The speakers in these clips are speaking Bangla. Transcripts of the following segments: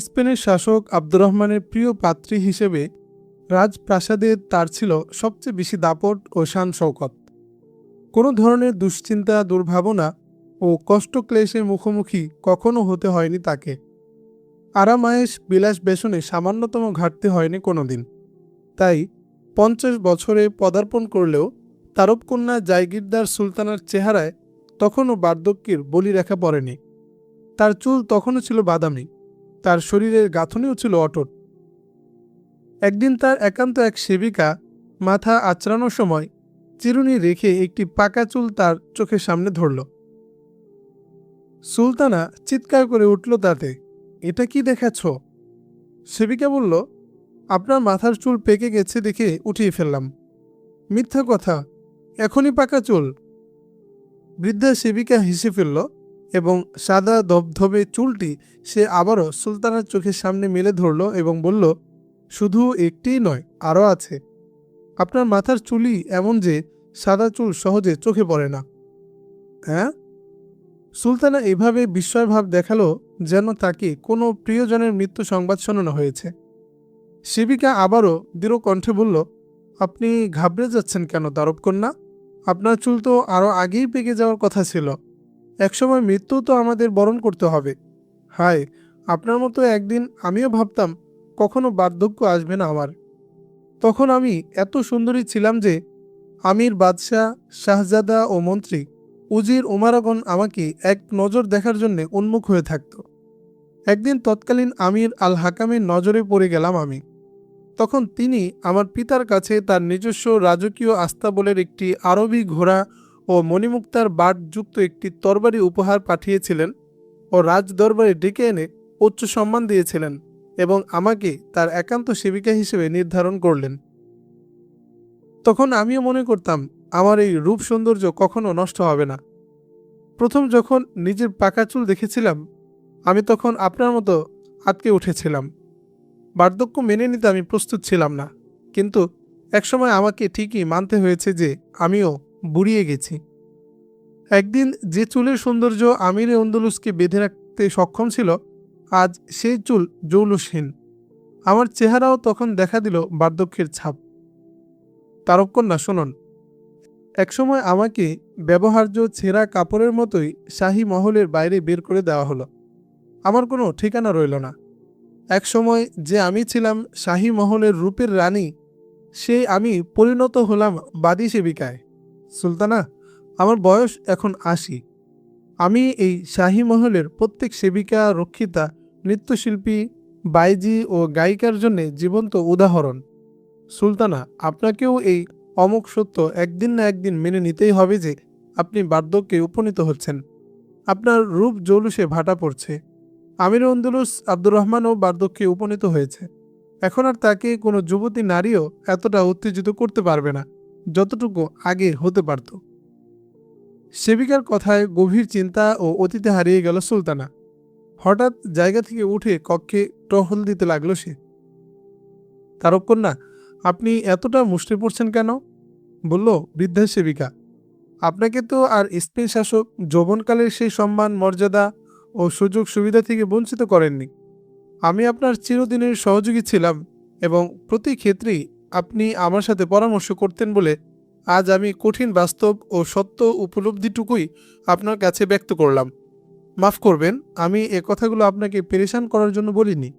স্পেনের শাসক আব্দুর রহমানের প্রিয় পাত্রী হিসেবে রাজপ্রাসাদে তার ছিল সবচেয়ে বেশি দাপট ও শান শৌকত কোনো ধরনের দুশ্চিন্তা, দুর্ভাবনা ও কষ্ট কষ্টক্লেশে মুখোমুখি কখনো হতে হয়নি তাকে। আরামায়েশ বিলাস বেসনে সামান্যতম ঘাটতি হয়নি কোনোদিন। তাই পঞ্চাশ বছরে পদার্পণ করলেও তারবকন্যা জায়গিরদার সুলতানার চেহারায় তখনও বার্ধক্যের বলি রেখা পড়েনি। তার চুল তখনও ছিল বাদামি। তার শরীরের গাঁথনিও ছিল অটট। একদিন তার একান্ত এক সেবিকা মাথা আচড়ানোর সময় চিরুনি রেখে একটি পাকা চুল তার চোখের সামনে ধরল। সুলতানা চিৎকার করে উঠল তাতে, এটা কি দেখাচ্ছ? সেবিকা বলল, আপনার মাথার চুল পেকে গেছে দেখে উঠিয়ে ফেললাম। মিথ্যা কথা, এখনই পাকা চুল। বৃদ্ধা সেবিকা হেসে ফেলল এবং সাদা ধবধবে চুলটি সে আবারও সুলতানার চোখের সামনে মেলে ধরল এবং বলল, শুধু একটিই নয়, আরও আছে। আপনার মাথার চুলই এমন যে সাদা চুল সহজে চোখে পড়ে না। হ্যাঁ? সুলতানা এভাবে বিস্ময়ভাব দেখাল যেন তাকে কোনো প্রিয়জনের মৃত্যু সংবাদ শোনানো হয়েছে। সেবিকা আবারও দৃঢ় কণ্ঠে বলল, আপনি ঘাবড়ে যাচ্ছেন কেন দারব কন্যা আপনার চুল তো আরও আগেই পেকে যাওয়ার কথা ছিল। একসময় মৃত্যু তো আমাদের বরণ করতে হবে। হায়, আপনার মতো একদিন আমিও ভাবতাম কখনো বার্ধক্য আসবে না আমার। তখন আমি এত সুন্দরী ছিলাম যে আমির বাদশাহ, শাহজাদা ও মন্ত্রী, উজির উমারাগণ আমাকে এক নজর দেখার জন্য উন্মুখ হয়ে থাকত। একদিন তৎকালীন আমির আল হাকামের নজরে পড়ে গেলাম আমি। তখন তিনি আমার পিতার কাছে তার নিজস্ব রাজকীয় আস্তাবলের একটি আরবি ঘোড়া ও মণিমুক্তার বাটযুক্ত একটি তরবারি উপহার পাঠিয়েছিলেন ও রাজ দরবারে ডেকে এনে উচ্চ সম্মান দিয়েছিলেন এবং আমাকে তার একান্ত সেবিকা হিসেবে নির্ধারণ করলেন। তখন আমিও মনে করতাম, আমার এই রূপ সৌন্দর্য কখনো নষ্ট হবে না। প্রথম যখন নিজের পাকা চুল দেখেছিলাম, আমি তখন আপনার মতো আটকে উঠেছিলাম। বার্ধক্য মেনে নিতে আমি প্রস্তুত ছিলাম না। কিন্তু একসময় আমাকে ঠিকই মানতে হয়েছে যে, আমিও বুড়িয়ে গেছি। একদিন যে চুলের সৌন্দর্য আমিরে অন্দুলুসকে বেঁধে রাখতে সক্ষম ছিল, আজ সেই চুল জৌলুসহীন আমার চেহারাও তখন দেখা দিল বার্ধক্যের ছাপ। তারকন্যা শুনুন। একসময় আমাকে ব্যবহার্য ছেঁড়া কাপড়ের মতোই শাহী মহলের বাইরে বের করে দেওয়া হলো। আমার কোনো ঠিকানা রইল না। একসময় যে আমি ছিলাম শাহী মহলের রূপের রানী, সেই আমি পরিণত হলাম বাদী সেবিকায়। সুলতানা, আমার বয়স এখন আশি। আমি এই শাহী মহলের প্রত্যেক সেবিকা, রক্ষিতা, নৃত্যশিল্পী, বাইজি ও গায়িকার জন্য জীবন্ত উদাহরণ। সুলতানা, আপনাকেও এই অমুক সত্য একদিন না একদিন মেনে নিতেই হবে যে আপনি বার্ধক্যে উপনীত হচ্ছেন। আপনার রূপ জৌলুসে ভাটা পড়ছে। আমির অন্দুলুস আব্দুর রহমানও বার্ধক্যে উপনীত হয়েছে। এখন আর তাকে কোনো যুবতী নারীও এতটা উত্তেজিত করতে পারবে না। যতটুকু আগে হতে পারত। সেবিকার কথায় গভীর চিন্তা ও অতীতে হারিয়ে গেল সুলতানা। হঠাৎ জায়গা থেকে উঠে কক্ষে টহল দিতে লাগল সে। তারকন্যা আপনি এতটা মুষ্টি পড়ছেন কেন? বলল বৃদ্ধা সেবিকা, আপনাকে তো আর স্পেন শাসক যৌবনকালের সেই সম্মান, মর্যাদা ও সুযোগ সুবিধা থেকে বঞ্চিত করেননি। আমি আপনার চিরদিনের সহযোগী ছিলাম এবং প্রতি ক্ষেত্রেই আপনি আমার সাথে পরামর্শ করতেন বলে আজ আমি কঠিন বাস্তব ও সত্য উপলব্ধিটুকুই আপনার কাছে ব্যক্ত করলাম। মাফ করবেন, আমি এ কথাগুলো আপনাকে পেরেশান করার জন্য বলিনি।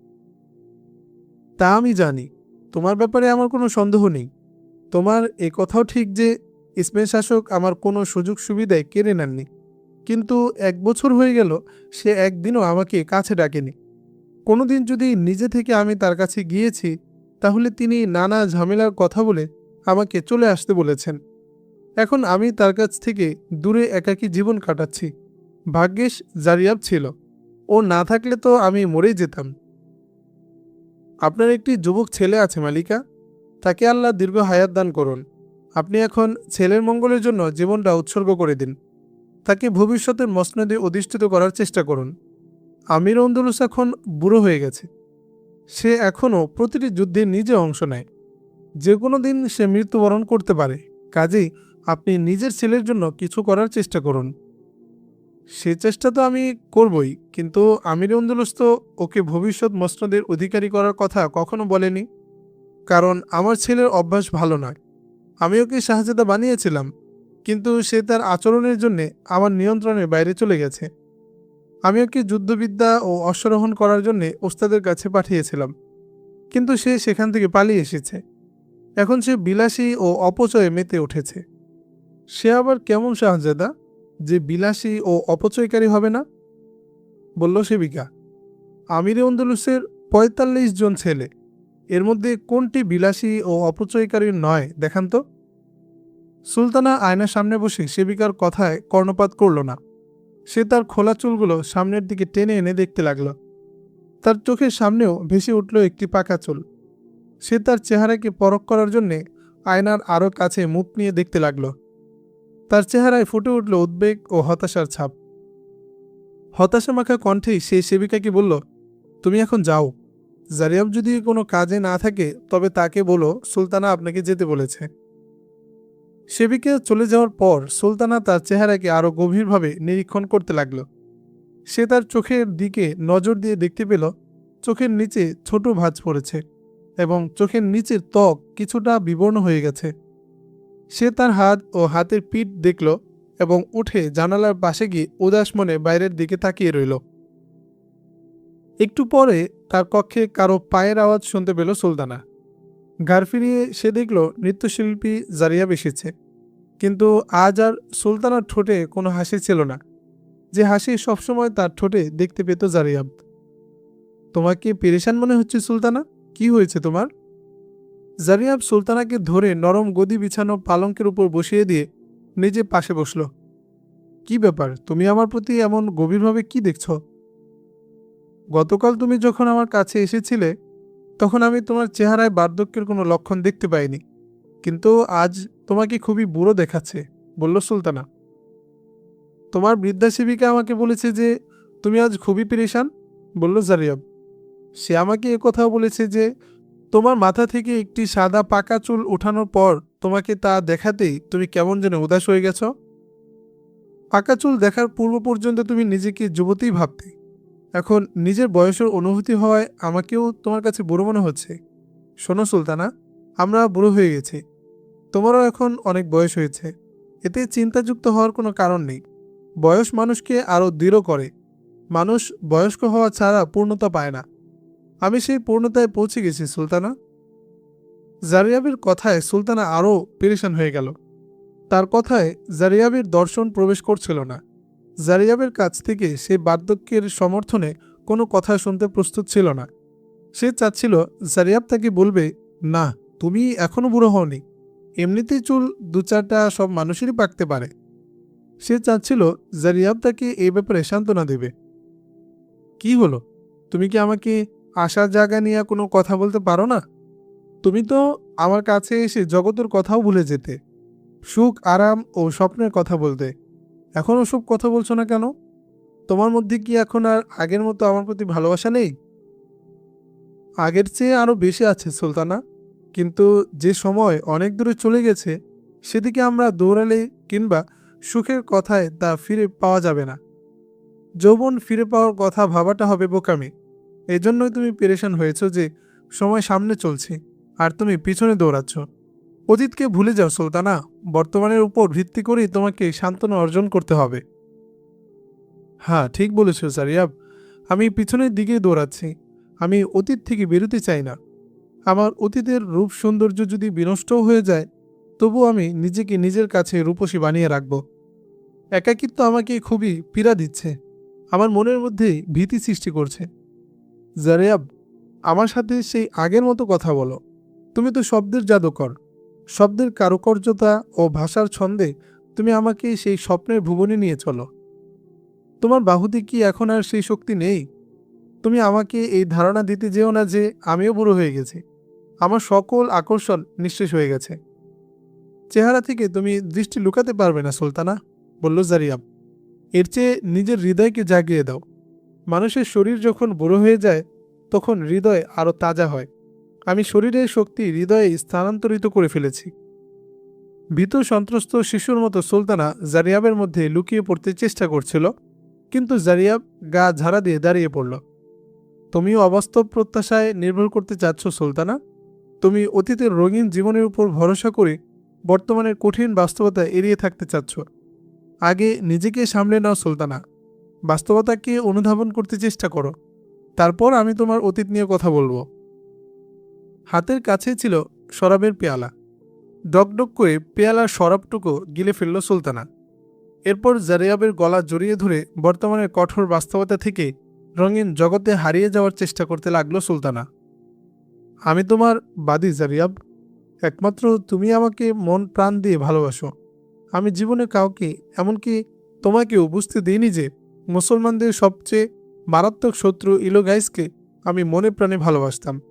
তা আমি জানি, তোমার ব্যাপারে আমার কোনো সন্দেহ নেই। তোমার এ কথাও ঠিক যে স্পেন শাসক আমার কোনো সুযোগ সুবিধায় কেড়ে নেননি। কিন্তু এক বছর হয়ে গেল, সে একদিনও আমাকে কাছে ডাকেনি। কোনোদিন যদি নিজে থেকে আমি তার কাছে গিয়েছি তাহলে তিনি নানা ঝামেলার কথা বলে আমাকে চলে আসতে বলেছেন। এখন আমি তার কাছ থেকে দূরে একাকী জীবন কাটাচ্ছি। ভাগ্যেশ জারিয়াব ছিল। ও না থাকলে তো আমি মরেই যেতাম। আপনার একটি যুবক ছেলে আছে, মালিকা। তাকে আল্লাহ দীর্ঘ হায়াত দান করুন। আপনি এখন ছেলের মঙ্গলের জন্য জীবনটা উৎসর্গ করে দিন। তাকে ভবিষ্যতের মসনদে অধিষ্ঠিত করার চেষ্টা করুন। আমির অন্দুলুস এখন বুড়ো হয়ে গেছে। সে এখনও প্রতিটি যুদ্ধে নিজে অংশ নেয়। যে কোনো দিন সে মৃত্যুবরণ করতে পারে। কাজেই আপনি নিজের ছেলের জন্য কিছু করার চেষ্টা করুন। সে চেষ্টা তো আমি করবই, কিন্তু আমির অন্দুলস তো ওকে ভবিষ্যৎ মসনদের অধিকারী করার কথা কখনো বলেনি। কারণ আমার ছেলের অভ্যাস ভালো নয়। আমি ওকে শাহজাদা বানিয়েছিলাম, কিন্তু সে তার আচরণের জন্যে আমার নিয়ন্ত্রণের বাইরে চলে গেছে। আমি ওকে যুদ্ধবিদ্যা ও অশ্বারোহণ করার জন্য ওস্তাদের কাছে পাঠিয়েছিলাম। কিন্তু সে সেখান থেকে পালিয়ে এসেছে। এখন সে বিলাসী ও অপচয়ে মেতে উঠেছে। সে আবার কেমন শাহজাদা যে বিলাসী ও অপচয়কারী হবে না? বলল সেবিকা, আমিরে অন্দুলুসের পঁয়তাল্লিশ জন ছেলে, এর মধ্যে কোনটি বিলাসী ও অপচয়কারী নয় দেখান তো। সুলতানা আয়নার সামনে বসে সেবিকার কথায় কর্ণপাত করল না। সে তার খোলা চুলগুলো সামনের দিকে টেনে এনে দেখতে লাগল। তার চোখের সামনেও ভেসে উঠল একটি পাকা চুল। সে তার চেহারাকে পরখ করার জন্যে আয়নার আরও কাছে মুখ নিয়ে দেখতে লাগল। তার চেহারায় ফুটে উঠল উদ্বেগ ও হতাশার ছাপ। হতাশা মাখা কণ্ঠেই সে সেবিকাকে বলল, তুমি এখন যাও। জারিয়াব যদি কোনো কাজে না থাকে, তবে তাকে বলো, সুলতানা আপনাকে যেতে বলেছে। সেবিকা চলে যাওয়ার পর সুলতানা তার চেহারাকে আরও গভীরভাবে নিরীক্ষণ করতে লাগল। সে তার চোখের দিকে নজর দিয়ে দেখতে পেল, চোখের নিচে ছোট ভাঁজ পড়েছে এবং চোখের নিচের ত্বক কিছুটা বিবর্ণ হয়ে গেছে। সে তার হাত ও হাতের পিঠ দেখল এবং উঠে জানালার পাশে গিয়ে উদাস মনে বাইরের দিকে তাকিয়ে রইল। একটু পরে তার কক্ষে কারও পায়ের আওয়াজ শুনতে পেল সুলতানা। ঘাড় ফিরিয়ে সে দেখল নৃত্যশিল্পী জারিয়াব এসেছে কিন্তু আজ আর সুলতানার ঠোঁটে কোনো হাসি ছিল না। যে হাসি সবসময় তার ঠোঁটে দেখতে পেত জারিয়াব তোমাকে পেরেশান মনে হচ্ছে সুলতানা? কি হয়েছে তোমার? জারিয়াব সুলতানাকে ধরে নরম গদি বিছানো পালঙ্কের উপর বসিয়ে দিয়ে নিজে পাশে বসল। কি ব্যাপার? তুমি আমার প্রতি এমন গভীরভাবে কি দেখছ? গতকাল তুমি যখন আমার কাছে এসেছিলে তখন আমি তোমার চেহারায় বার্ধক্যের কোনো লক্ষণ দেখতে পাইনি। কিন্তু আজ তোমাকে খুবই বুড়ো দেখাচ্ছে, বলল সুলতানা। তোমার বৃদ্ধা সেবিকা আমাকে বলেছে যে, তুমি আজ খুবই পেরেশান, বলল জারিয়াব। সে আমাকে এ কথাও বলেছে যে, তোমার মাথা থেকে একটি সাদা পাকা চুল ওঠানোর পর তোমাকে তা দেখাতেই তুমি কেমন যেন উদাস হয়ে গেছ। পাকা চুল দেখার পূর্ব পর্যন্ত তুমি নিজেকে যুবতী ভাবতে এখন নিজের বয়সের অনুভূতি হওয়ায় আমাকেও তোমার কাছে বুড়ো মনে হচ্ছে। শোনো সুলতানা, আমরা বুড়ো হয়ে গেছি। তোমারও এখন অনেক বয়স হয়েছে। এতে চিন্তাযুক্ত হওয়ার কোনো কারণ নেই। বয়স মানুষকে আরও দৃঢ় করে। মানুষ বয়স্ক হওয়া ছাড়া পূর্ণতা পায় না। আমি সেই পূর্ণতায় পৌঁছে গেছি, সুলতানা। জারিয়াবের কথায় সুলতানা আরও পেরেশান হয়ে গেল। তার কথায় জারিয়াবের দর্শন প্রবেশ করছিল না। জারিয়াবের কাছ থেকে সে বার্ধক্যের সমর্থনে কোনো কথা শুনতে প্রস্তুত ছিল না। সে চাচ্ছিল জারিয়াব তাকে বলবে, না, তুমি এখনও বুড়ো হওনি। এমনিতেই চুল দু চারটা সব মানুষেরই পাকতে পারে। সে চাচ্ছিল জারিয়াব তাকে এই ব্যাপারে সান্ত্বনা দেবে। কি হলো? তুমি কি আমাকে আশার জায়গা নিয়ে কোনো কথা বলতে পারো না? তুমি তো আমার কাছে এসে জগতের কথাও ভুলে যেতে। সুখ, আরাম ও স্বপ্নের কথা বলতে। এখন ওসব কথা বলছো না কেন? তোমার মধ্যে কি এখন আর আগের মতো আমার প্রতি ভালোবাসা নেই? আগের চেয়ে আরও বেশি আছে সুলতানা, কিন্তু যে সময় অনেক দূরে চলে গেছে, সেদিকে আমরা দৌড়ালে কিংবা সুখের কথায় তা ফিরে পাওয়া যাবে না। যৌবন ফিরে পাওয়ার কথা ভাবাটা হবে বোকামি। এজন্যই তুমি পেরেশান হয়েছ যে সময় সামনে চলছে, আর তুমি পিছনে দৌড়াচ্ছ। অতীতকে ভুলে যাও সুলতানা। বর্তমানের উপর ভিত্তি করেই তোমাকে সান্ত্বনা অর্জন করতে হবে। হ্যাঁ ঠিক বলেছ সারিয়াব। আমি পিছনের দিকেই দৌড়াচ্ছি। আমি অতীত থেকে বেরোতে চাই না। আমার অতীতের রূপ সৌন্দর্য যদি বিনষ্টও হয়ে যায় তবু আমি নিজেকে নিজের কাছে রূপসী বানিয়ে রাখব। একাকিত্ব আমাকে খুবই পীড়া দিচ্ছে। আমার মনের মধ্যেই ভীতি সৃষ্টি করছে। জারিয়াব আমার সাথে সেই আগের মতো কথা বলো। তুমি তো শব্দের জাদুকর। শব্দের কারুকর্যতা ও ভাষার ছন্দে তুমি আমাকে সেই স্বপ্নের ভুবনে নিয়ে চলো। তোমার বাহুতে কি এখন আর সেই শক্তি নেই? তুমি আমাকে এই ধারণা দিতে যেও না যে আমিও বুড়ো হয়ে গেছি। আমার সকল আকর্ষণ নিঃশেষ হয়ে গেছে। চেহারা থেকে তুমি দৃষ্টি লুকাতে পারবে না, সুলতানা, বলল জারিয়াব। এর চেয়ে নিজের হৃদয়কে জাগিয়ে দাও। মানুষের শরীর যখন বুড়ো হয়ে যায়, তখন হৃদয় আরও তাজা হয়। আমি শরীরের শক্তি, হৃদয়ে স্থানান্তরিত করে ফেলেছি। ভীত, সন্ত্রস্ত শিশুর মতো সুলতানা জারিয়াবের মধ্যে লুকিয়ে পড়তে চেষ্টা করছিল, কিন্তু জারিয়াব গা ঝাড়া দিয়ে দাঁড়িয়ে পড়ল। তুমিও অবাস্তব প্রত্যাশায় নির্ভর করতে চাচ্ছ, সুলতানা। তুমি অতীতের রঙিন জীবনের উপর ভরসা করে বর্তমানের কঠিন বাস্তবতা এড়িয়ে থাকতে চাচ্ছ। আগে নিজেকে সামলে নাও, সুলতানা। বাস্তবতাকে অনুধাবন করতে চেষ্টা করো। তারপর আমি তোমার অতীত নিয়ে কথা বলব। হাতের কাছে ছিল শরাবের পেয়ালা। ডকডক করে পেয়ালার শরাবটুকু গিলে ফেলল সুলতানা। এরপর জারিয়াবের গলা জড়িয়ে ধরে বর্তমানের কঠোর বাস্তবতা থেকে রঙিন জগতে হারিয়ে যাওয়ার চেষ্টা করতে লাগল সুলতানা। আমি তোমার বাদী জারিয়াব। একমাত্র তুমি আমাকে মন প্রাণ দিয়ে ভালোবাসো। আমি জীবনে কাউকে, এমনকি তোমাকেও বুঝতে দিইনি যে মুসলমানদের সবচেয়ে মারাত্মক শত্রু ইলোগাইসকে আমি মনে প্রাণে ভালোবাসতাম।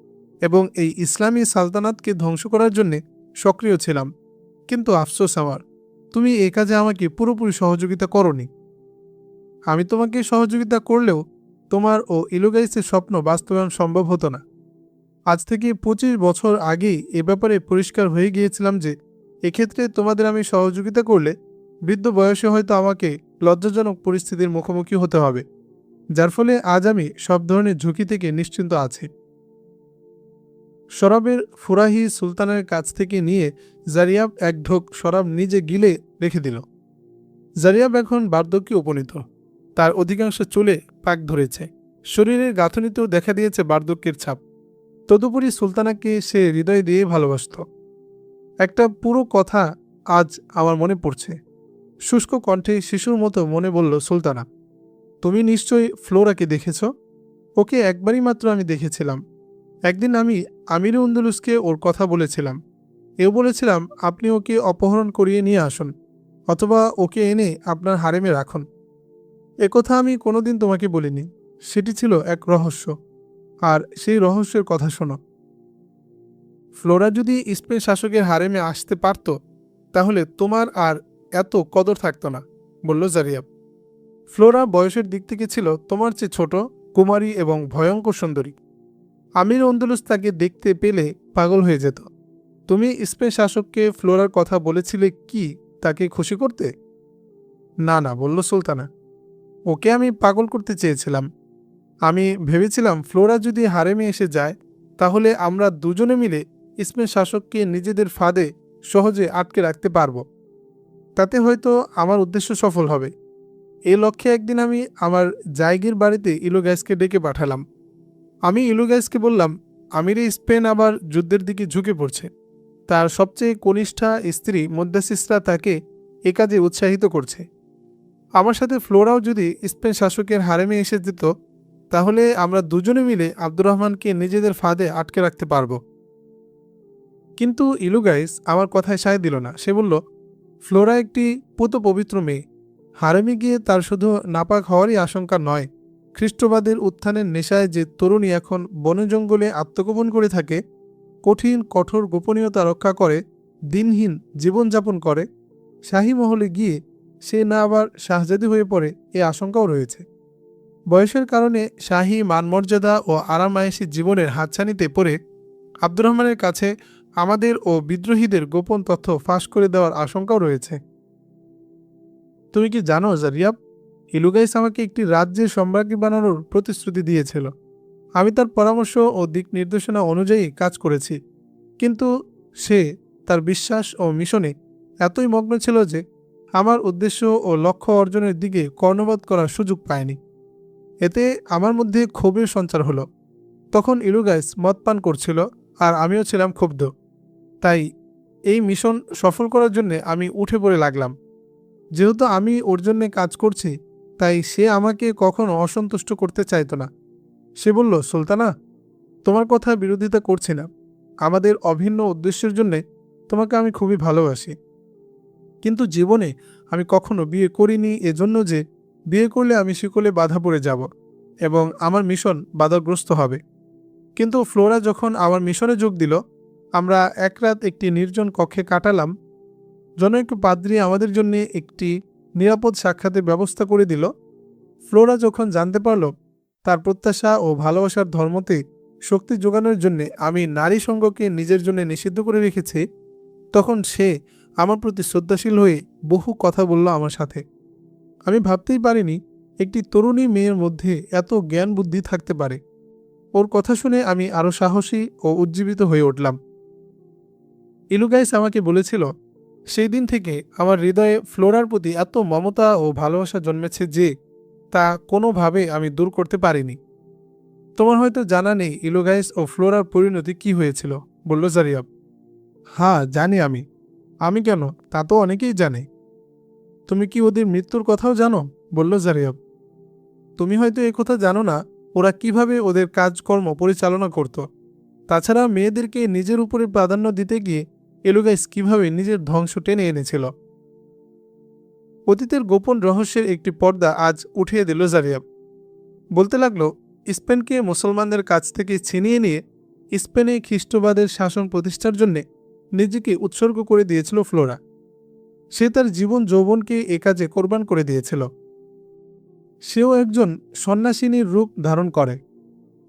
এবং এই ইসলামী সালতানাতকে ধ্বংস করার জন্যে সক্রিয় ছিলাম। কিন্তু আফসোস আমার, তুমি এ কাজে আমাকে পুরোপুরি সহযোগিতা করনি। আমি তোমাকে সহযোগিতা করলেও তোমার ও ইলোগাইসের স্বপ্ন বাস্তবায়ন সম্ভব হতো না। আজ থেকে পঁচিশ বছর আগেই এ ব্যাপারে পরিষ্কার হয়ে গিয়েছিলাম যে, এক্ষেত্রে তোমাদের আমি সহযোগিতা করলে বৃদ্ধ বয়সে হয়তো আমাকে লজ্জাজনক পরিস্থিতির মুখোমুখি হতে হবে, যার ফলে আজ আমি সব ধরনের ঝুঁকি থেকে নিশ্চিন্ত আছি। শরাবের ফুরাহি সুলতানের কাছ থেকে নিয়ে জারিয়াব এক ঢোক শরাব নিজে গিলে রেখে দিল। জারিয়াব এখন বার্ধক্যে উপনীত। তার অধিকাংশ চুলে পাক ধরেছে। শরীরের গাঁথনিতেও দেখা দিয়েছে বার্ধক্যের ছাপ। তদুপরি সুলতানাকে সে হৃদয় দিয়ে ভালোবাসত। একটা পুরো কথা আজ আমার মনে পড়ছে। শুষ্ক কণ্ঠে শিশুর মতো মনে বলল সুলতানা, তুমি নিশ্চয়ই ফ্লোরাকে দেখেছ? ওকে একবারই মাত্র আমি দেখেছিলাম। একদিন আমি আমির উন্দুলুসকে ওর কথা বলেছিলাম। এও বলেছিলাম, আপনি ওকে অপহরণ করিয়ে নিয়ে আসুন, অথবা ওকে এনে আপনার হারেমে রাখুন। একথা আমি কোনোদিন তোমাকে বলিনি। সেটি ছিল এক রহস্য। আর সেই রহস্যের কথা শোনো। ফ্লোরা যদি স্পেন শাসকের হারেমে আসতে পারত, তাহলে তোমার আর এত কদর থাকতো না, বলল জারিয়াব। ফ্লোরা বয়সের দিক থেকে ছিল তোমার চেয়ে ছোট, কুমারী এবং ভয়ঙ্কর সুন্দরী। আমির অন্দুলুস তাকে দেখতে পেলে পাগল হয়ে যেত। তুমি স্পেন শাসককে ফ্লোরার কথা বলেছিলে কি তাকে খুশি করতে? না না, বলল সুলতানা। ওকে আমি পাগল করতে চেয়েছিলাম। আমি ভেবেছিলাম ফ্লোরা যদি হারেমে এসে যায়, তাহলে আমরা দুজনে মিলে স্পেন শাসককে নিজেদের ফাঁদে সহজে আটকে রাখতে পারব। তাতে হয়তো আমার উদ্দেশ্য সফল হবে। এ লক্ষ্যে একদিন আমি আমার জায়গির বাড়িতে ইলোগ্যাসকে ডেকে পাঠালাম। আমি ইলুগাইসকে বললাম, আমিরে স্পেন আবার যুদ্ধের দিকে ঝুঁকে পড়ছে। তার সবচেয়ে কনিষ্ঠা স্ত্রী মদ্দাসিসরা তাকে এ কাজে উৎসাহিত করছে। আমার সাথে ফ্লোরাও যদি স্পেন শাসকের হারেমে এসে যেত, তাহলে আমরা দুজনে মিলে আব্দুর রহমানকে নিজেদের ফাঁদে আটকে রাখতে পারব। কিন্তু ইলুগাইস আমার কথায় সায় দিল না। সে বলল, ফ্লোরা একটি পুত পবিত্র মেয়ে। হারেমে গিয়ে তার শুধু নাপাক হওয়ারই আশঙ্কা নয় খ্রিস্টবাদের উত্থানের নেশায় যে তরুণী এখন বনে জঙ্গলে আত্মগোপন করে থাকে, কঠিন, কঠোর গোপনীয়তা রক্ষা করে, দিনহীন জীবনযাপন করে, শাহী মহলে গিয়ে সে না আবার শাহজাদি হয়ে পড়ে এ আশঙ্কাও রয়েছে। বয়সের কারণে শাহী মানমর্যাদা ও আরামায়েশী জীবনের হাতছানিতে পড়ে আব্দুর রহমানের কাছে আমাদের ও বিদ্রোহীদের গোপন তথ্য ফাঁস করে দেওয়ার আশঙ্কাও রয়েছে। তুমি কি জানো জারিয়াব ইলুগাইস আমাকে একটি রাজ্যের সম্রাজ্ঞী বানানোর প্রতিশ্রুতি দিয়েছিল। আমি তার পরামর্শ ও দিক নির্দেশনা অনুযায়ী কাজ করেছি। কিন্তু সে তার বিশ্বাস ও মিশনে এতই মগ্ন ছিল যে আমার উদ্দেশ্য ও লক্ষ্য অর্জনের দিকে কর্ণপাত করার সুযোগ পায়নি। এতে আমার মধ্যে ক্ষোভের সঞ্চার হলো। তখন ইলুগাইস মদ পান করছিল আর আমিও ছিলাম ক্ষুব্ধ। তাই এই মিশন সফল করার জন্য আমি উঠে পড়ে লাগলাম। যেহেতু আমি ওর জন্যে কাজ করছি তাই সে আমাকে কখনো অসন্তুষ্ট করতে চাইতো না। সে বলল, সুলতানা, তোমার কথা বিরোধিতা করছি না। আমাদের অভিন্ন উদ্দেশ্যের জন্যে তোমাকে আমি খুবই ভালোবাসি। কিন্তু জীবনে আমি কখনো বিয়ে করিনি এজন্য যে বিয়ে করলে আমি শিকলে বাধা পড়ে যাব এবং আমার মিশন বাধাগ্রস্ত হবে। কিন্তু ফ্লোরা যখন আমার মিশনে যোগ দিল, আমরা এক রাত একটি নির্জন কক্ষে কাটালাম। জনৈক পাদ্রী আমাদের জন্য একটি নিরাপদ সাক্ষাতের ব্যবস্থা করে দিল। ফ্লোরা যখন জানতে পারল তার প্রত্যাশা ও ভালোবাসার ধর্মতে শক্তি যোগানোর জন্য আমি নারী সঙ্গকে নিজের জন্য নিষিদ্ধ করে রেখেছি, তখন সে আমার প্রতি শ্রদ্ধাশীল হয়ে বহু কথা বলল আমার সাথে। আমি ভাবতেই পারিনি একটি তরুণী মেয়ের মধ্যে এত জ্ঞান বুদ্ধি থাকতে পারে। ওর কথা শুনে আমি আরও সাহসী ও উজ্জীবিত হয়ে উঠলাম। ইলুগাইস আমাকে বলেছিল সেই দিন থেকে আমার হৃদয়ে ফ্লোরার প্রতি এত মমতা ও ভালোবাসা জন্মেছে যে তা কোনোভাবে আমি দূর করতে পারিনি। তোমার হয়তো জানা নেই ইলোগাইস ও ফ্লোরার পরিণতি কি হয়েছিল, বলল জারিয়াব। হ্যাঁ জানি আমি। আমি কেন? তা তো অনেকেই জানে। তুমি কি ওদের মৃত্যুর কথাও জানো? বলল জারিয়াব। তুমি হয়তো কথা জানো না, ওরা কীভাবে ওদের কাজকর্ম পরিচালনা করত। তাছাড়া মেয়েদেরকে নিজের উপরে প্রাধান্য দিতে গিয়ে এলুগাইস কীভাবে নিজের ধ্বংস টেনে এনেছিল? অতীতের গোপন রহস্যের একটি পর্দা আজ উঠিয়ে দিল জারিয়াব। বলতে লাগল, স্পেনকে মুসলমানদের কাছ থেকে ছিনিয়ে নিয়ে স্পেনে খ্রিস্টবাদের শাসন প্রতিষ্ঠার জন্যে নিজেকে উৎসর্গ করে দিয়েছিল ফ্লোরা। সে তার জীবন যৌবনকে এ কাজে কোরবান করে দিয়েছিল। সেও একজন সন্ন্যাসিনীর রূপ ধারণ করে।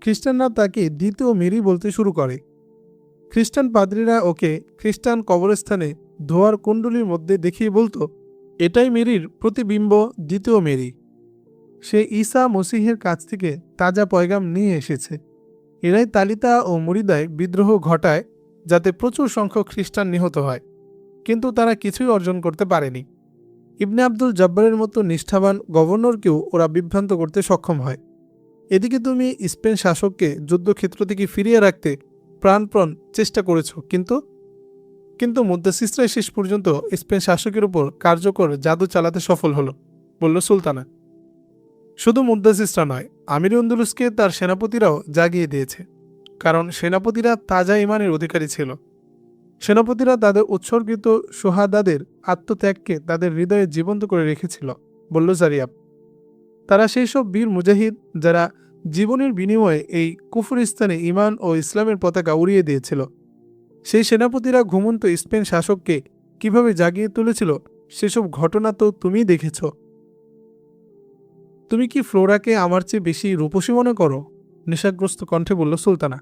খ্রিস্টানরা তাকে দ্বিতীয় মেরি বলতে শুরু করে। খ্রিস্টান পাদ্রীরা ওকে খ্রিস্টান কবরস্থানে ধোয়ার কুণ্ডলীর মধ্যে দেখিয়ে বলতো, এটাই মেরির প্রতিবিম্ব, দ্বিতীয় মেরি। সে ঈসা মসিহের কাছ থেকে তাজা পয়গাম নিয়ে এসেছে। এরাই তালিতা ও মুরিদায় বিদ্রোহ ঘটায়, যাতে প্রচুর সংখ্যক খ্রিস্টান নিহত হয়। কিন্তু তারা কিছুই অর্জন করতে পারেনি। ইবনে আব্দুল জব্বারের মতো নিষ্ঠাবান গভর্নরকেও ওরা বিভ্রান্ত করতে সক্ষম হয়। এদিকে তুমি স্পেন শাসককে যুদ্ধক্ষেত্র থেকে ফিরিয়ে রাখতে প্রাণপ্রণ চেষ্টা করেছ, কিন্তু কিন্তু মুদ্দাসিসরাই শেষ পর্যন্ত স্পেন শাসকের উপর কার্যকর জাদু চালাতে সফল হলো, বলল সুলতানা। শুধু মুদ্দাসিসরা নয়, আমির উন্দুলুসকে তার সেনাপতিরাও জাগিয়ে দিয়েছে, কারণ সেনাপতিরা তাজা ইমানের অধিকারী ছিল। সেনাপতিরা তাদের উৎসর্গিত সোহাদাদের আত্মত্যাগকে তাদের হৃদয়ে জীবন্ত করে রেখেছিল, বলল জারিয়াব। তারা সেই সব বীর মুজাহিদ যারা জীবনের বিনিময়ে এই কুফুর কুফুরিস্তানে ইমান ও ইসলামের পতাকা উড়িয়ে দিয়েছিল। সেই সেনাপতিরা ঘুমন্ত স্পেন শাসককে কীভাবে জাগিয়ে তুলেছিল, সেসব ঘটনা তো তুমিই দেখেছ। তুমি কি ফ্লোরাকে আমার চেয়ে বেশি রূপসী মনে করো? নেশাগ্রস্ত কণ্ঠে বলল সুলতানা।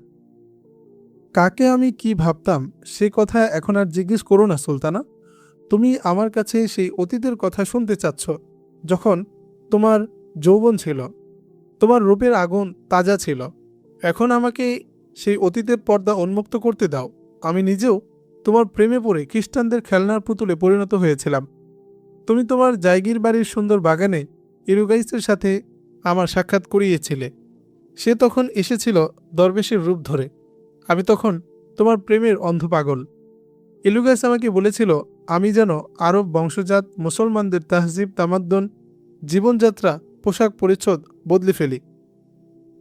কাকে আমি কি ভাবতাম, সে কথা এখন আর জিজ্ঞেস করো না সুলতানা। তুমি আমার কাছে সেই অতীতের কথা শুনতে চাচ্ছ, যখন তোমার যৌবন ছিল। তোমার রূপের আগুন তাজা ছিল। এখন আমাকে সেই অতীতের পর্দা উন্মুক্ত করতে দাও। আমি নিজেও তোমার প্রেমে পড়ে খ্রিস্টানদের খেলনার পুতুলে পরিণত হয়েছিলাম। তুমি তোমার জায়গির বাড়ির সুন্দর বাগানে ইরুগাইসের সাথে আমার সাক্ষাৎ করিয়েছিলে। সে তখন এসেছিল দরবেশের রূপ ধরে। আমি তখন তোমার প্রেমের অন্ধ পাগল। ইলুগাইস আমাকে বলেছিল, আমি যেন আরব বংশজাত মুসলমানদের তাহজিব, তামাদ্দন, জীবনযাত্রা পোশাক পরিচ্ছদ বদলে ফেলি।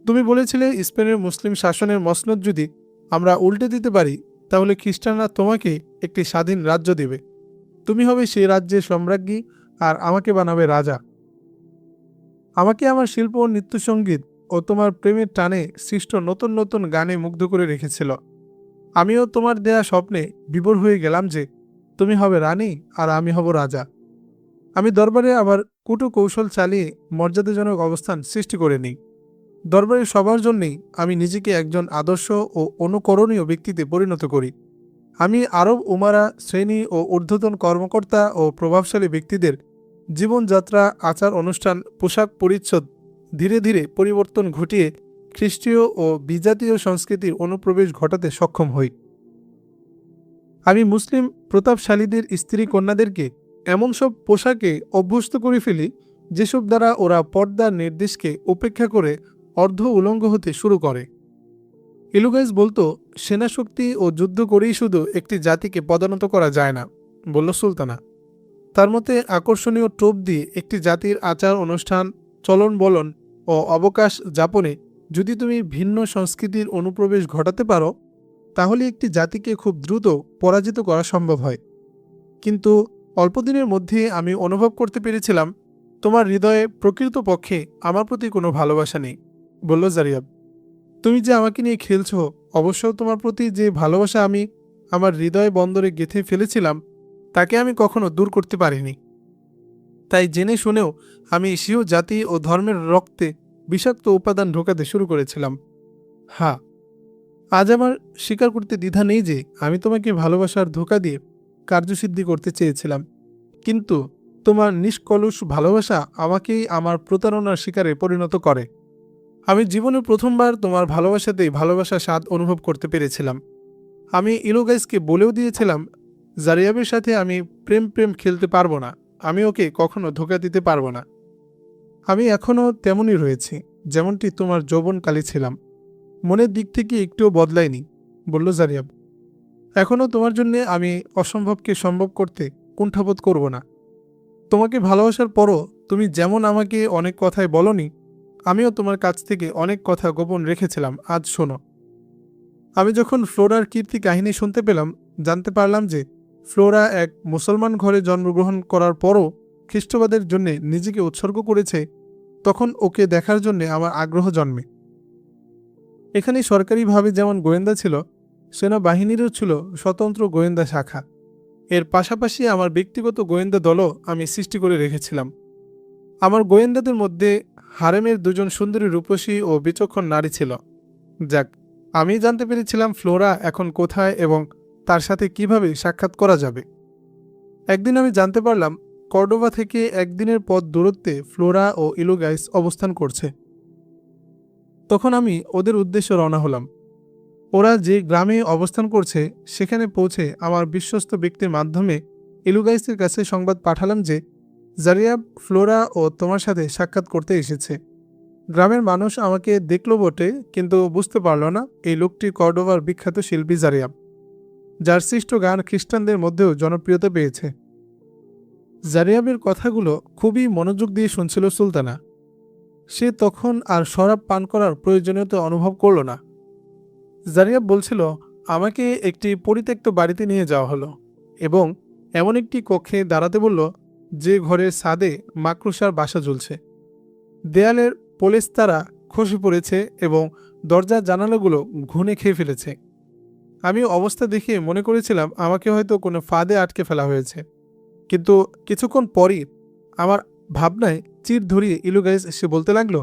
তুমি বলেছিলে স্পেনের মুসলিম শাসনের মসনদ যদি আমরা উল্টে দিতে পারি, তাহলে খ্রিস্টানরা তোমাকে একটি স্বাধীন রাজ্য দেবে। তুমি হবে সেই রাজ্যের সম্রাজ্ঞী আর আমাকে বানাবে রাজা। আমাকে আমার শিল্প ও নৃত্যসঙ্গীত ও তোমার প্রেমের টানে সৃষ্ট নতুন নতুন গানে মুগ্ধ করে রেখেছিল। আমিও তোমার দেয়া স্বপ্নে বিভোর হয়ে গেলাম যে তুমি হবে রানী আর আমি হব রাজা। আমি দরবারে আবার কুটু কৌশল চালিয়ে মর্যাদাজনক অবস্থান সৃষ্টি করে নিই। দরবারের সবার জন্যেই আমি নিজেকে একজন আদর্শ ও অনুকরণীয় ব্যক্তিতে পরিণত করি। আমি আরব উমারা শ্রেণি ও ঊর্ধ্বতন কর্মকর্তা ও প্রভাবশালী ব্যক্তিদের জীবনযাত্রা, আচার অনুষ্ঠান, পোশাক পরিচ্ছদ ধীরে ধীরে পরিবর্তন ঘটিয়ে খ্রিস্টীয় ও বিজাতীয় সংস্কৃতির অনুপ্রবেশ ঘটাতে সক্ষম হই। আমি মুসলিম প্রতাপশালীদের স্ত্রী কন্যাদেরকে এমন সব পোশাকে অভ্যস্ত করে ফেলি, যেসব দ্বারা ওরা পর্দার নির্দেশকে উপেক্ষা করে অর্ধ উলঙ্গ হতে শুরু করে। ইলুগাইজ বলতো, সেনাশক্তি ও যুদ্ধ করেই শুধু একটি জাতিকে পদানত করা যায় না, বলল সুলতানা। তার মতে, আকর্ষণীয় টোপ দিয়ে একটি জাতির আচার, অনুষ্ঠান, চলন বলন ও অবকাশ যাপনে যদি তুমি ভিন্ন সংস্কৃতির অনুপ্রবেশ ঘটাতে পারো, তাহলে একটি জাতিকে খুব দ্রুত পরাজিত করা সম্ভব হয়। কিন্তু অল্পদিনের মধ্যে আমি অনুভব করতে পেরেছিলাম, তোমার হৃদয়ে প্রকৃত পক্ষে আমার প্রতি কোনো ভালোবাসা নেই। বলল জারিয়াব, তুমি যে আমাকে নিয়ে খেলছো, অবশ্য তোমার প্রতি যে ভালোবাসা আমি আমার হৃদয় বন্দরে গেঁথে ফেলেছিলাম, তাকে আমি কখনো দূর করতে পারিনি। তাই জেনে শুনেও আমি সিও জাতি ও ধর্মের রক্তে বিষাক্ত উপাদান ঢোকাতে শুরু করেছিলাম। হ্যাঁ আজ আমার স্বীকার করতে দ্বিধা নেই যে আমি তোমাকে ভালোবাসার ধোকা দিয়ে কার্যসিদ্ধি করতে চেয়েছিলাম। কিন্তু তোমার নিষ্কলুষ ভালোবাসা আমাকেই আমার প্রতারণার শিকারে পরিণত করে। আমি জীবনে প্রথমবার তোমার ভালোবাসাতেই ভালোবাসার স্বাদ অনুভব করতে পেরেছিলাম। আমি ইলোগাইসকে বলেও দিয়েছিলাম, জারিয়াবের সাথে আমি প্রেম প্রেম খেলতে পারব না। আমি ওকে কখনো ধোকা দিতে পারব না। আমি এখনও তেমনই রয়েছি, যেমনটি তোমার যৌবনকালে ছিলাম। মনের দিক থেকে একটুও বদলায়নি, বলল জারিয়াব। এখনও তোমার জন্যে আমি অসম্ভবকে সম্ভব করতে কুণ্ঠাবোধ করব না। তোমাকে ভালোবাসার পরও তুমি যেমন আমাকে অনেক কথাই বলনি, আমিও তোমার কাছ থেকে অনেক কথা গোপন রেখেছিলাম, আজ শোনো। আমি যখন ফ্লোরার কীর্তি কাহিনী শুনতে পেলাম, জানতে পারলাম যে ফ্লোরা এক মুসলমান ঘরে জন্মগ্রহণ করার পরও খ্রিস্টবাদের জন্য নিজেকে উৎসর্গ করেছে, তখন ওকে দেখার জন্য আমার আগ্রহ জন্মে। এখানে সরকারিভাবে যেমন গোয়েন্দা ছিল সেনাবাহিনীরও ছিল স্বতন্ত্র গোয়েন্দা শাখা। এর পাশাপাশি আমার ব্যক্তিগত গোয়েন্দা দলও আমি সৃষ্টি করে রেখেছিলাম। আমার গোয়েন্দাদের মধ্যে হারেমের দুজন সুন্দরী রূপসী ও বিচক্ষণ নারী ছিল। যাক, আমি জানতে পেরেছিলাম ফ্লোরা এখন কোথায় এবং তার সাথে কীভাবে সাক্ষাৎ করা যাবে। একদিন আমি জানতে পারলাম, কর্ডোভা থেকে একদিনের পথ দূরত্বে ফ্লোরা ও ইলুগাইস অবস্থান করছে। তখন আমি ওদের উদ্দেশ্যে রওনা হলাম। ওরা যে গ্রামে অবস্থান করছে, সেখানে পৌঁছে আমার বিশ্বস্ত ব্যক্তির মাধ্যমে ইলুগাইসের কাছে সংবাদ পাঠালাম যে জারিয়াব, ফ্লোরা ও তোমার সাথে সাক্ষাৎ করতে এসেছে। গ্রামের মানুষ আমাকে দেখল বটে, কিন্তু বুঝতে পারল না এই লোকটি কর্ডোভার বিখ্যাত শিল্পী জারিয়াব, যার সৃষ্ট গান খ্রিস্টানদের মধ্যেও জনপ্রিয়তা পেয়েছে। জারিয়াবের কথাগুলো খুবই মনোযোগ দিয়ে শুনছিল সুলতানা। সে তখন আর শরাব পান করার প্রয়োজনীয়তা অনুভব করল না। জারিয়াব বলছিল, আমাকে একটি পরিত্যক্ত বাড়িতে নিয়ে যাওয়া হলো এবং এমন একটি কক্ষে দাঁড়াতে বলল, যে ঘরের ছাদে মাকড়সার বাসা ঝুলছে দেয়ালের পোলেস্তারা খসে পড়েছে এবং দরজার জানালাগুলো ঘুনে খেয়ে ফেলেছে। আমি অবস্থা দেখে মনে করেছিলাম, আমাকে হয়তো কোনো ফাঁদে আটকে ফেলা হয়েছে। কিন্তু কিছুক্ষণ পরই আমার ভাবনায় চির ধরিয়ে ইলুগাইস এসে বলতে লাগল,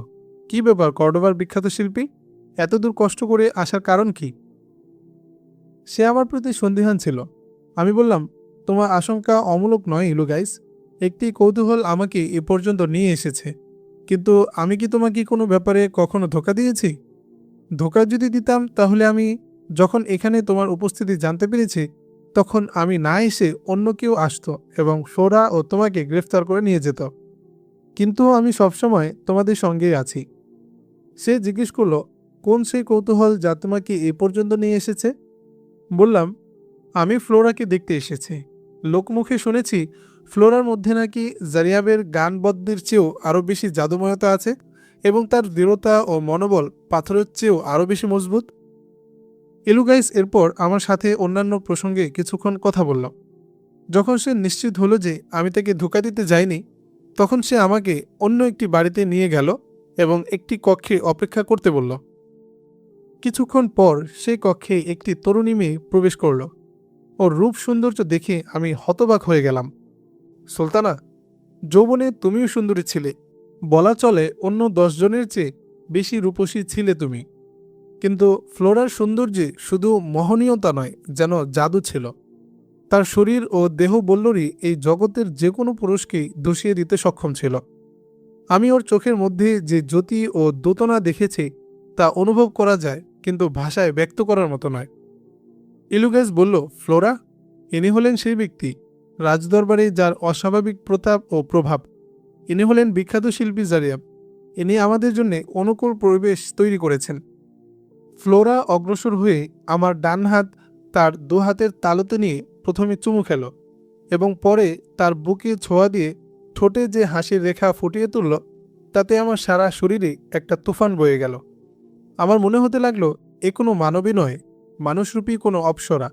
কি ব্যাপার কর্ডোবার বিখ্যাত শিল্পী? এতদূর কষ্ট করে আসার কারণ কি? সে আমার প্রতি সন্দিহান ছিল। আমি বললাম, তোমার আশঙ্কা অমূলক নয় ইলুগাইস একটি কৌতূহল আমাকে এ পর্যন্ত নিয়ে এসেছে। কিন্তু আমি কি তোমাকে কোনো ব্যাপারে কখনো ধোকা দিয়েছি? ধোকা যদি দিতাম, তাহলে আমি যখন এখানে তোমার উপস্থিতি জানতে পেরেছি, তখন আমি না এসে অন্য কেউ আসতো এবং সোরা ও তোমাকে গ্রেফতার করে নিয়ে যেত। কিন্তু আমি সবসময় তোমাদের সঙ্গেই আছি। সে জিজ্ঞেস করল কোন সেই কৌতূহল যা তোমাকে এ পর্যন্ত নিয়ে এসেছে? বললাম, আমি ফ্লোরাকে দেখতে এসেছি। লোকমুখে শুনেছি, ফ্লোরার মধ্যে নাকি জারিয়াবের গানবদ্যের চেয়েও আরও বেশি জাদুময়তা আছে এবং তার দৃঢ়তা ও মনোবল পাথরের চেয়েও আরও বেশি মজবুত। এলুগাইস এরপর আমার সাথে অন্যান্য প্রসঙ্গে কিছুক্ষণ কথা বলল। যখন সে নিশ্চিত হলো যে আমি তাকে ধোকা দিতে যাইনি, তখন সে আমাকে অন্য একটি বাড়িতে নিয়ে গেল এবং একটি কক্ষে অপেক্ষা করতে বলল। কিছুক্ষণ পর সে কক্ষে একটি তরুণী মেয়ে প্রবেশ করল। ওর রূপ সৌন্দর্য দেখে আমি হতবাক হয়ে গেলাম। সুলতানা, যৌবনে তুমিও সুন্দরী ছিলে। বলা চলে অন্য দশজনের চেয়ে বেশি রূপসী ছিলে তুমি। কিন্তু ফ্লোরার সৌন্দর্যে শুধু মোহনীয়তা নয়, যেন জাদু ছিল। তার শরীর ও দেহ বল্লরই এই জগতের যে কোনো পুরুষকেই দোষিয়ে দিতে সক্ষম ছিল। আমি ওর চোখের মধ্যে যে জ্যোতি ও দোতনা দেখেছি, তা অনুভব করা যায়। কিন্তু ভাষায় ব্যক্ত করার মতো নয়। ইলুগাস বলল, ফ্লোরা, ইনি হলেন সেই ব্যক্তি, রাজদরবারে যার অস্বাভাবিক প্রতাপ ও প্রভাব। ইনি হলেন বিখ্যাত শিল্পী জারিয়াব। ইনি আমাদের জন্য অনুকূল পরিবেশ তৈরি করেছেন। ফ্লোরা অগ্রসর হয়ে আমার ডান হাত তার দু হাতের তালুতে নিয়ে প্রথমে চুমু খেল এবং পরে তার বুকে ছোঁয়া দিয়ে ঠোঁটে যে হাসির রেখা ফুটিয়ে তুলল, তাতে আমার সারা শরীরে একটা তুফান বয়ে গেল। আমার মনে হতে লাগল এ কোনো মানবী নয় মানুষরূপী কোনো অপসরা।